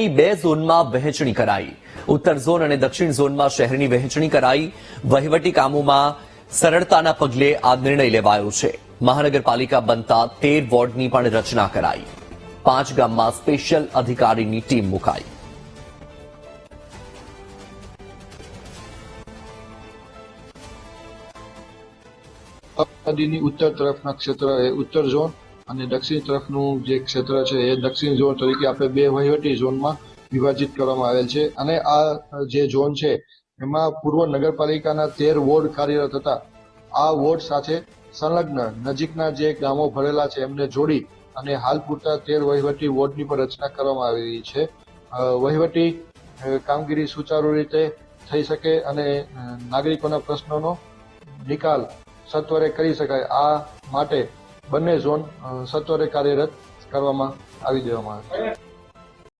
શહેરની બે ઝોનમાં વહેંચણી કરાઈ. ઉત્તર ઝોન અને દક્ષિણ ઝોનમાં શહેરની વહેંચણી કરાઈ. વહીવટી કામોમાં સરળતાના પગલે આ નિર્ણય લેવાયો છે. મહાનગરપાલિકા બનતા તેર વોર્ડની પણ રચના કરાઈ. પાંચ ગામમાં સ્પેશિયલ અધિકારીની ટીમ મુકાઈ. ઉત્તર તરફના ક્ષેત્ર ઉત્તર ઝોન અને દક્ષિણ તરફનું જે ક્ષેત્ર છે એ દક્ષિણ ઝોન તરીકે આપણે બે વહીવટી ઝોનમાં વિભાજિત કરવામાં આવેલ છે. અને આ જે ઝોન છે, એમાં પૂર્વ નગરપાલિકાના તેર વોર્ડ કાર્યરત હતા. આ વોર્ડ સાથે સંલગ્ન નજીકના જે ગામો ભરેલા છે, એમને જોડી અને હાલ પૂરતા તેર વહીવટી વોર્ડની પણ રચના કરવામાં આવેલી છે. વહીવટી કામગીરી સુચારુ રીતે થઈ શકે અને નાગરિકોના પ્રશ્નોનો નિકાલ સત્વરે કરી શકાય. આ માટે બંને ઝોન સત્વરે કાર્યરત કરવામાં આવી દેવામાં આવે.